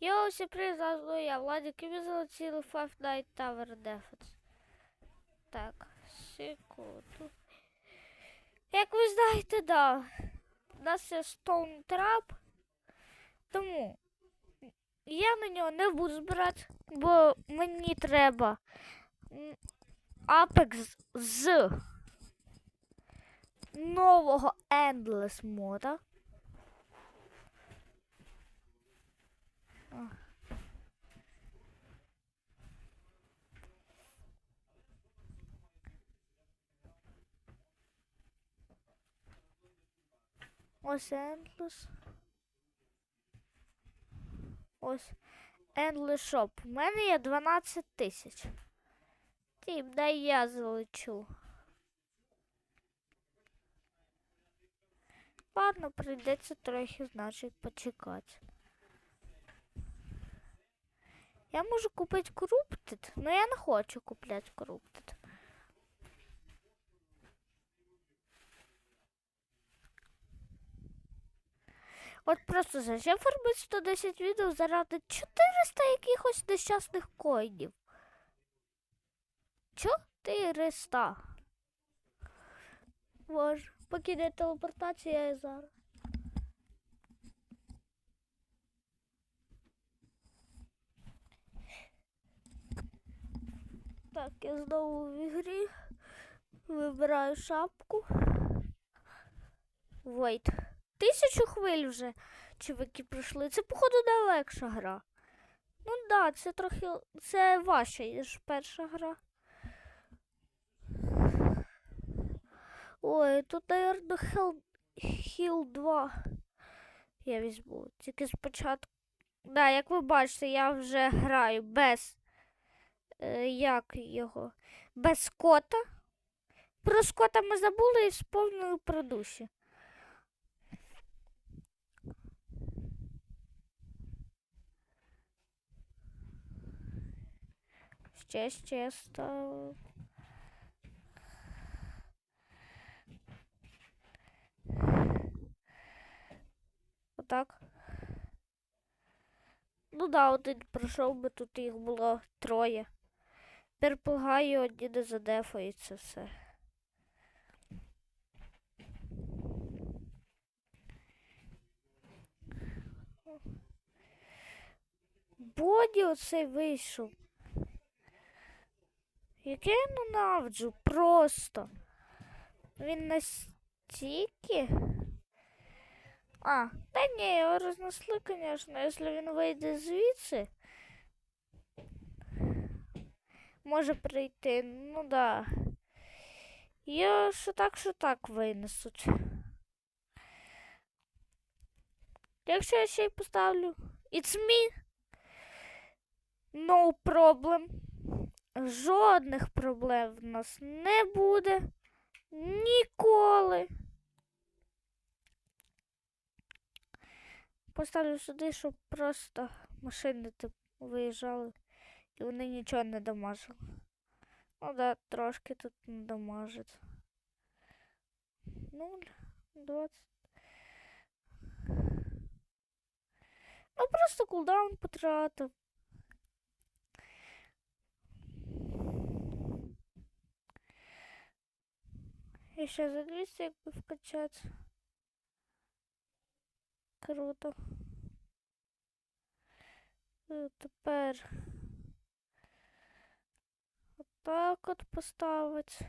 Йоу, всім привіт, я, Владик, і ми залетіли Five Nights Tower Defense. Так, секунду. Як ви знаєте, да, у нас є Stone Trap, тому я на нього не буду збирати, бо мені треба Apex з нового Endless мода. Ось Endless. Ось Endless Shop. У мене є 12 тисяч. Тім, дай я залечу. Ладно, прийдеться трохи, значить, почекати. Я можу купити Corrupted, але я не хочу купляти Corrupted. От просто зачем фармить 110 відео заради 400 якихось нещасних коїнів? 400. Боже, поки йде телепортація, я зараз. Так, я знову в ігрі. Вибираю шапку. Войт. Тисячу хвиль вже чуваки пройшли. Це, походу, не легша гра. Ну да, це трохи. Це важча, ніж перша гра. Ой, тут, наверно, Hell... Hill 2. Я візьму. Тільки спочатку. Да, як ви бачите, я вже граю без. Е, як його? Без скота. Про скота ми забули і сповнили про душі. Ще, ще ставив. Отак. Ну да, один пройшов би, тут їх було троє. Перпугаю, одні не задефається все. Боді оцей вийшов. Яке я ненавиджу просто. Він настільки. А, та ні, його рознесли, звісно, якщо він вийде звідси. Може прийти, ну да. Його що так, що так винесуть. Якщо я ще й поставлю It's me. No problem. Жодних проблем в нас не буде. Ніколи. Поставлю сюди, щоб просто машини тип, виїжджали і вони нічого не дамажили. Ну да, трошки тут не дамажить. Нуль, двадцять. Ну просто кулдаун потратив. І ще за 200 якби вкачати. Круто. Тепер отак от поставить.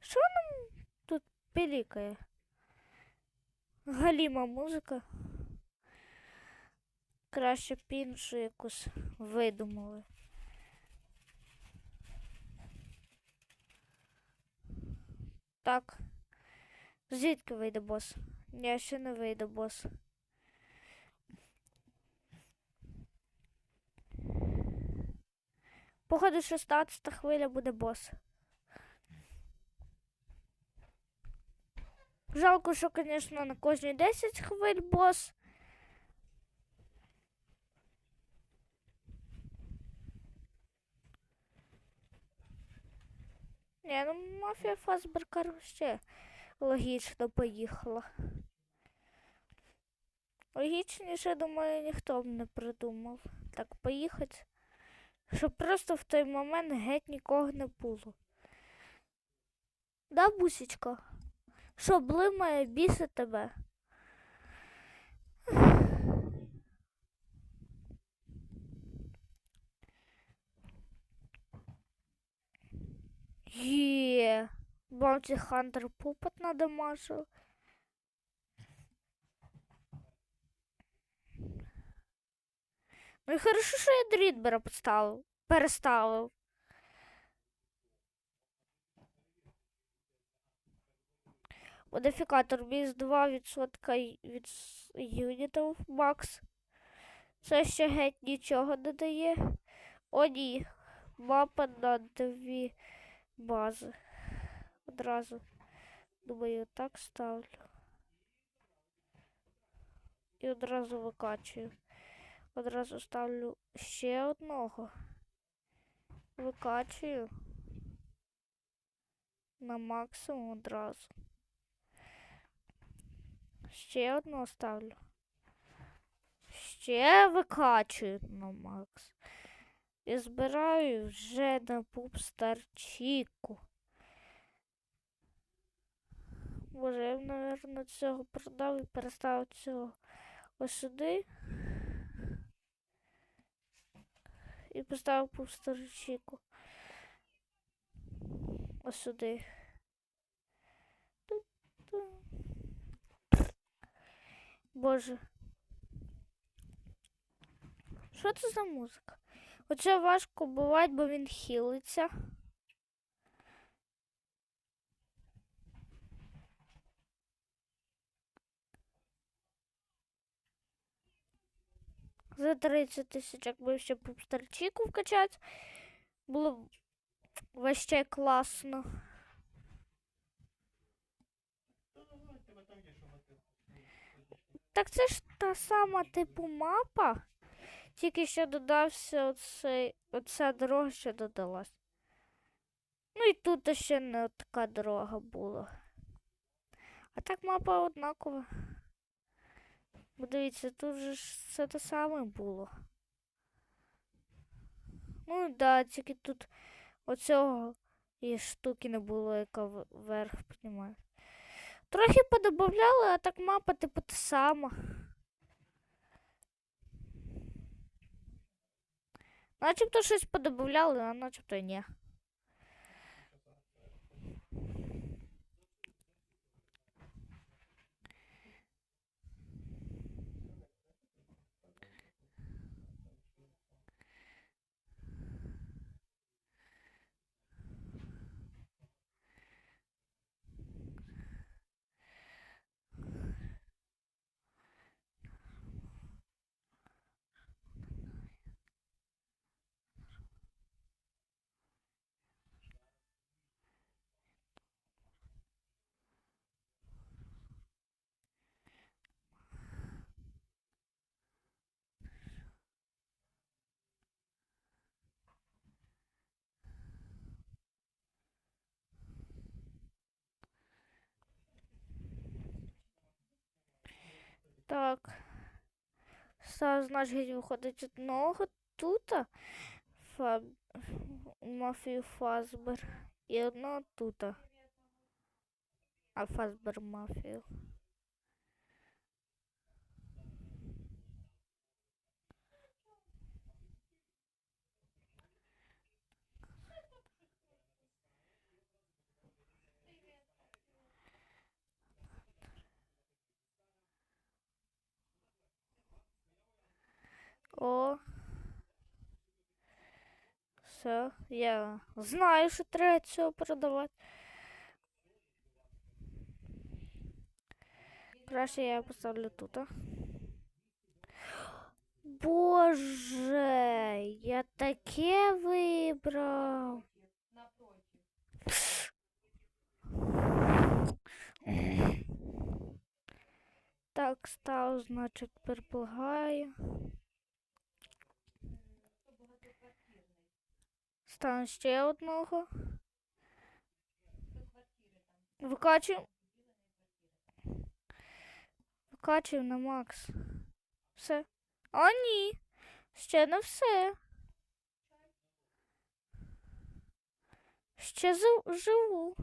Що нам тут пілікає? Галіма музика. Краще б іншу якусь видумали. Так. Звідки вийде бос? Ні, ще не вийде бос. Походу, 16 хвиля буде бос. Жалко, що, звісно, на кожні 10 хвиль бос. Ні, ну мафія Фасберкар ще логічно поїхала. Логічніше, думаю, ніхто б не придумав. Так поїхати. Щоб просто в той момент геть нікого не було. Да, бусічка? Що блимає, біси тебе? Є. Баунті Хантер пупот надамажив. Ну і хорошо, що я Дрідбера поставив. Переставив. Модифікатор біз 2% від юнітів макс. Це ще геть нічого не дає. О, ні. Мапа на дві бази. Одразу. Думаю, так ставлю. І одразу викачую. Одразу ставлю ще одного. Викачую. На максимум одразу. Ще одного ставлю. Ще викачую на макс. І збираю вже на пупстарчику. Боже, я б, напевно, цього продав і переставив цього ось. І поставив пупстарчику. Ось сюди. Боже. Що це за музика? Оце важко буває, бо він хилиться. За 30 тисяч, якби ще пупстарчику вкачати, було б вообще класно. Так це ж та сама типу мапа. Тільки що додався оцей, оця дорога ще додалась. Ну і тут ще не така дорога була. А так мапа однакова. Дивіться, тут же все те саме було. Ну да, тільки тут оцього і штуки не було, яка вверх піднімає. Трохи подобавляли, а так мапа типу та сама. Начебто щось подобавляли, а начебто ні. Так. Став, значить, виходить одного тута фаб... мафію Фазбер і одного тута. А Фазбер мафію. О. Все, я знаю, що треба цього продавати. Краще я поставлю тут. Боже, я таке вибрав. Так, став, значить, переплагаю. Стану ще одного. Викачуємо. Викачуємо на макс. Все. А ні. Ще не все. Ще живу.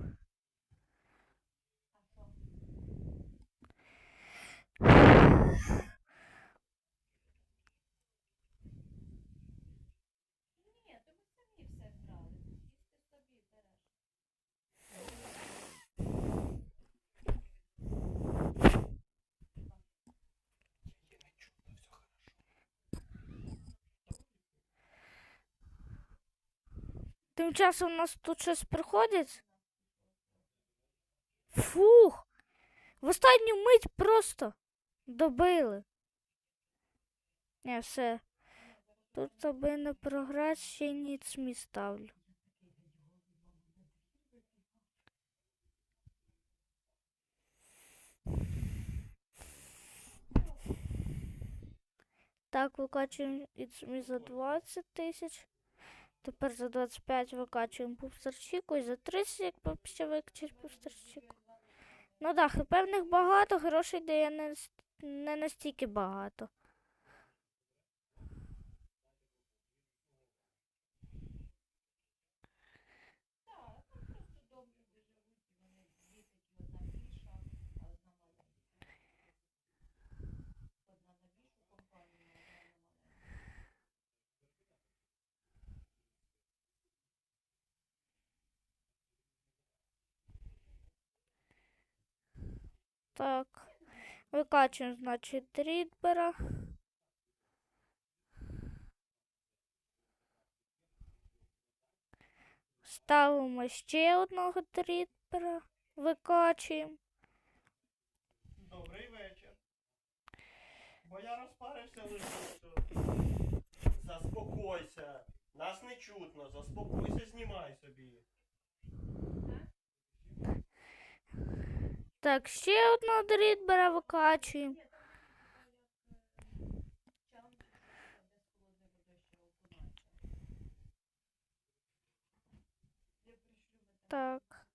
Тим часом у нас тут щось приходить. Фух. В останню мить просто добили. Не, все. Тут аби не програти, ще ніц мі ставлю. Так, викачуємо ІЦМІ за 20 тисяч. Тепер за 25 викачуємо пупстерчику і за 30, як ще викачати пупстерчику. Ну так, хп в них багато, грошей дає не, не настільки багато. Так. Викачуємо, значить, рідбера. Ставимо ще одного трідбера. Викачуємо. Добрий вечір. Бо я розпарився лише. Заспокойся. Нас не чутно. Заспокойся, знімай собі. Так, ще одного дрідбера викачуємо. Так.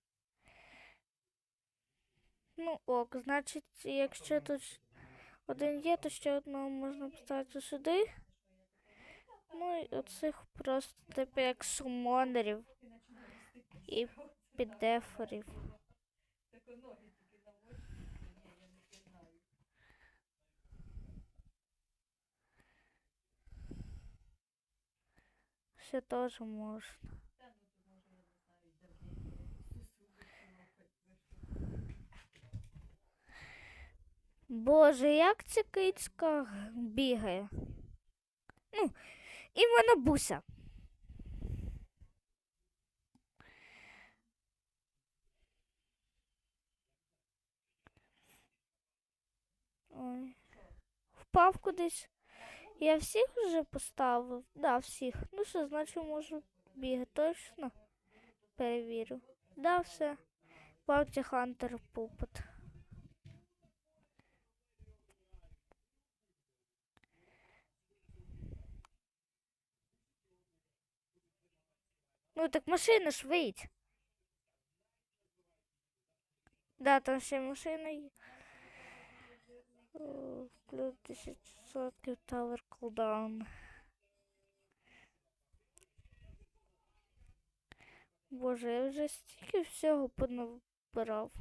Ну ок, значить, якщо тут один є, то ще одного можна поставити сюди. Ну і оцих просто типу як сумонерів і піддеферів. Ще теж можна. Боже, як ця кицька бігає. Ну, іменно буся. Ой. Впав кудись. Я всіх вже поставив? Да, всіх. Ну що, значить можу бігати точно. Перевірю. Да, все. Баунті Хантер пупот. Ну так машина ж вийдь. Да, там ще машина є. Плюс 10% Tower cooldown. Боже, я вже стільки всього понабирав.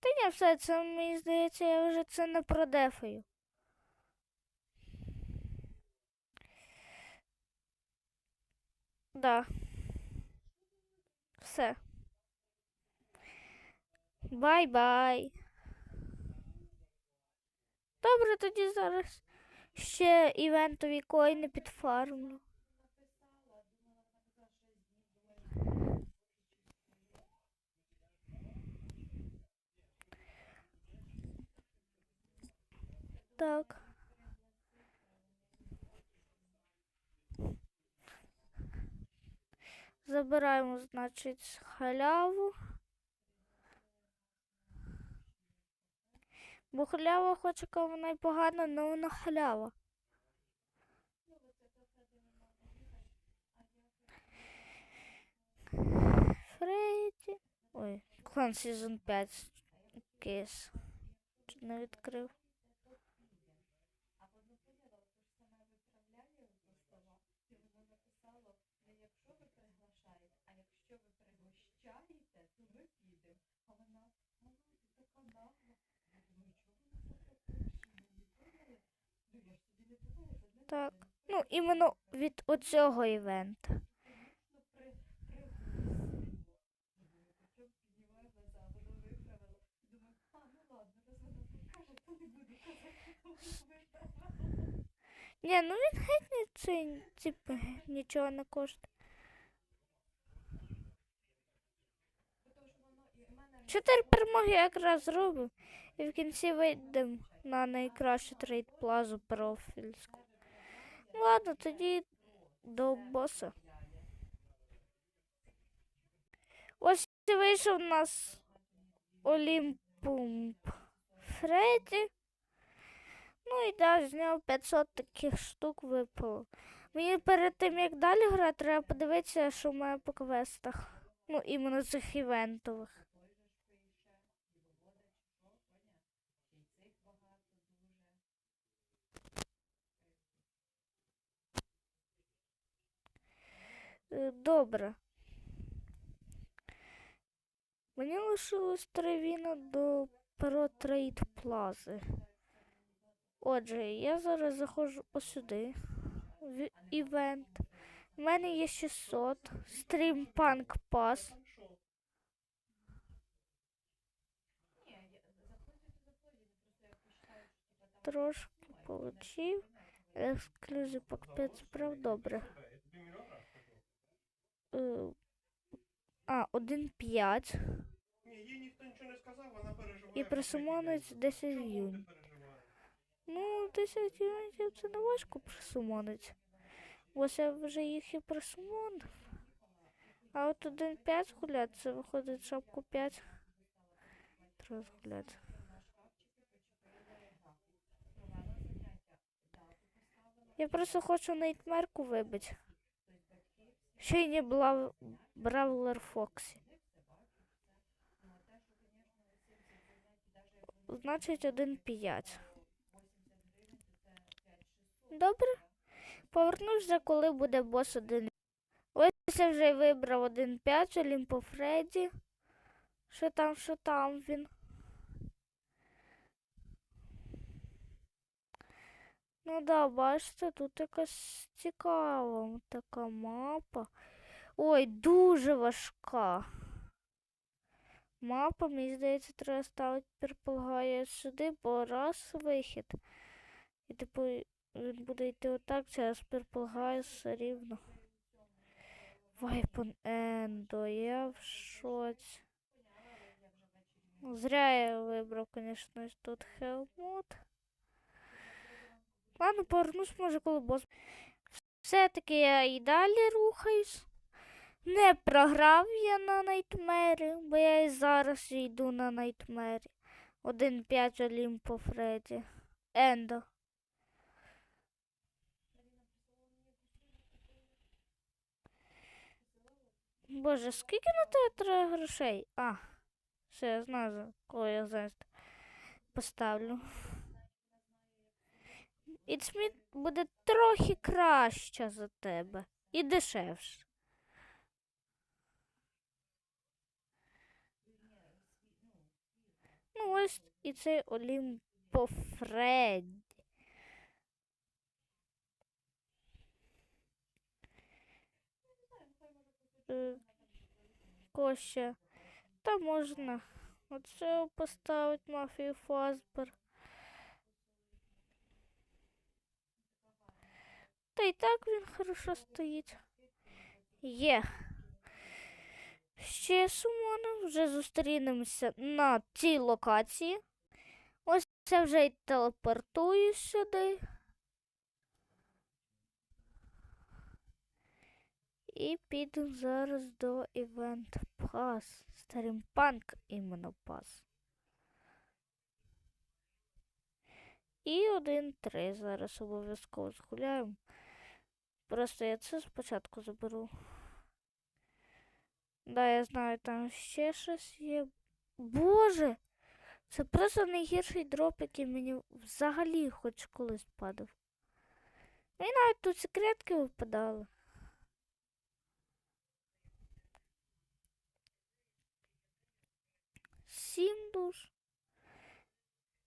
Та ні, все, це мені здається, я вже це не продефаю. Да. Все. Бай-бай. Добре, тоді зараз ще івентові коїни підфармлю. Так. Забираємо, значить, халяву. Бо халява хоч яка вона й погана, але вона халява. Фредді. Ой, клан сезон 5 кейс. Не відкрив. Так. Ну, іменно від оцього івента. Ні, ну він геть типу, нічого не коштує. Чотири перемоги якраз зробив. І в кінці вийдемо на найкращу трейд плазу профільську. Ладно, тоді до боса. Ось і вийшов у нас Олімпумп Фредді. Ну і да, з нього 500 таких штук випало. Мені перед тим, як далі грати, треба подивитися, що в мене по квестах. Ну, іменно цих івентових. Добре. Мені лишилось три віна до Трейд Плази. Отже, я зараз заходжу ось сюди. В івент. У мене є 600. Стрімпанк пас. Трошки получив. Ексклюзив пак 5 справ добре. Е, А, 1,5. Ні, їй ніхто нічого не сказав, вона переживає. І присумонець 10 юнь. Ну, 10 юнітів це не важко присумонити. Ось я вже їх і присумонив. А от 1,5 гуляти, це виходить шапку 5. Треба згуляти. Я просто хочу найтмерку вибити. Ще й була Бравлер Фоксі. Значить 1,5. Добре. Повернусь коли буде бос 1. Ось я вже вибрав 1,5 Олімпо Фредді. Що там, що там він. Ну да, бачите, тут якась цікава така мапа. Ой, дуже важка. Мапа, мені здається, треба ставити переполагає сюди, бо раз вихід. І типу він буде йти отак, зараз переполагає все рівно. Вайпон Ендо, я в шоці. Зря я вибрав, звісно, тут Хелмут. Ладно, повернусь, може, коли бос. Все-таки я і далі рухаюсь. Не програв я на найтмері, бо я і зараз йду на найтмері. 1-5 Олімпо Фредді. Ендо. Боже, скільки на тебе треба грошей? А, все, я знаю, за кого я зараз поставлю. Іцміт буде трохи краще за тебе і дешевше. Ну, ось і цей Олімпо Фредді. Е, Та можна. Оце поставити мафію Фазбер. Та й так він хорошо стоїть. Є. Ще сумоном вже зустрінемося на цій локації. Ось це вже й телепортую сюди. І піду зараз до Event Pass. Старімпанк іменно пас. І один-три зараз обов'язково згуляємо. Просто я це спочатку заберу. Да, я знаю, там ще щось є. Боже! Це просто найгірший дроп, який мені взагалі хоч колись падав. І навіть тут секретки випадали. Сім душ.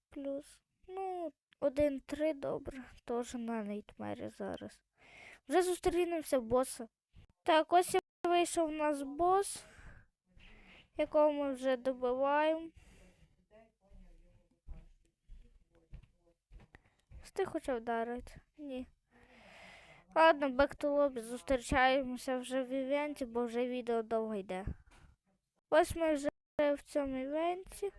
Плюс. Ну, один-три, добре. Теж на нейтмері зараз. Вже зустрінемося боса. Так, ось вийшов у нас бос, якого ми вже добиваємо. Встиг хоча вдарити? Ні. Ладно, back to lobby, зустрічаємося вже в івенті, бо вже відео довго йде. Ось ми вже в цьому івенті.